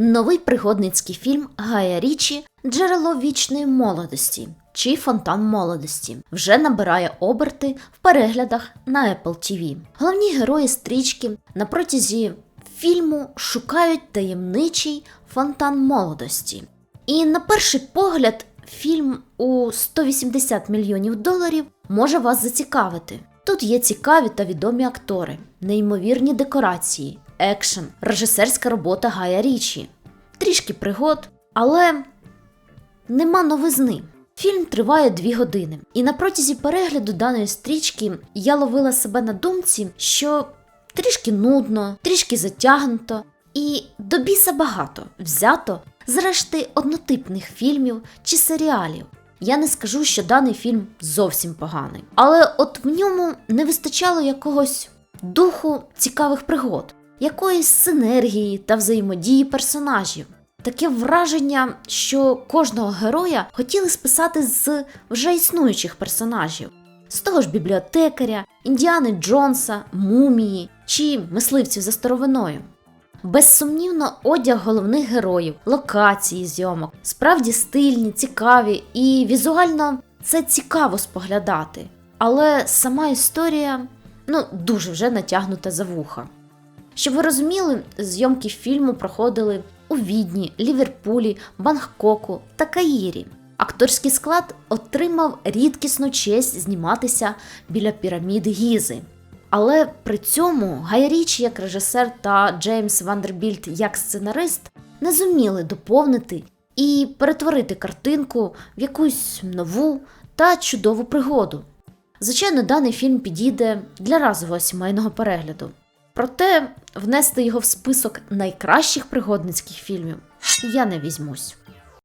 Новий пригодницький фільм Гая Річі Джерело вічної молодості чи Фонтан молодості вже набирає оберти в переглядах на Apple TV. Головні герої стрічки на протязі фільму шукають таємничий фонтан молодості. І на перший погляд, фільм у 180 мільйонів доларів може вас зацікавити. Тут є цікаві та відомі актори, неймовірні декорації, екшен, режисерська робота Гая Річі, трішки пригод, але нема новизни. Фільм триває дві години, і на протязі перегляду даної стрічки я ловила себе на думці, що трішки нудно, трішки затягнуто, і до біса багато взято з решти однотипних фільмів чи серіалів. Я не скажу, що даний фільм зовсім поганий, але от в ньому не вистачало якогось духу цікавих пригод, якоїсь синергії та взаємодії персонажів. Таке враження, що кожного героя хотіли списати з вже існуючих персонажів, з того ж бібліотекаря, Індіани Джонса, мумії чи мисливців за старовиною. Безсумнівно, одяг головних героїв, локації зйомок справді стильні, цікаві і візуально це цікаво споглядати. Але сама історія ну дуже вже натягнута за вуха. Щоб ви розуміли, зйомки фільму проходили у Відні, Ліверпулі, Бангкоку та Каїрі. Акторський склад отримав рідкісну честь зніматися біля піраміди Гізи. Але при цьому Гай Річі як режисер та Джеймс Вандербільт як сценарист не зуміли доповнити і перетворити картинку в якусь нову та чудову пригоду. Звичайно, даний фільм підійде для разового сімейного перегляду. Проте внести його в список найкращих пригодницьких фільмів я не візьмусь.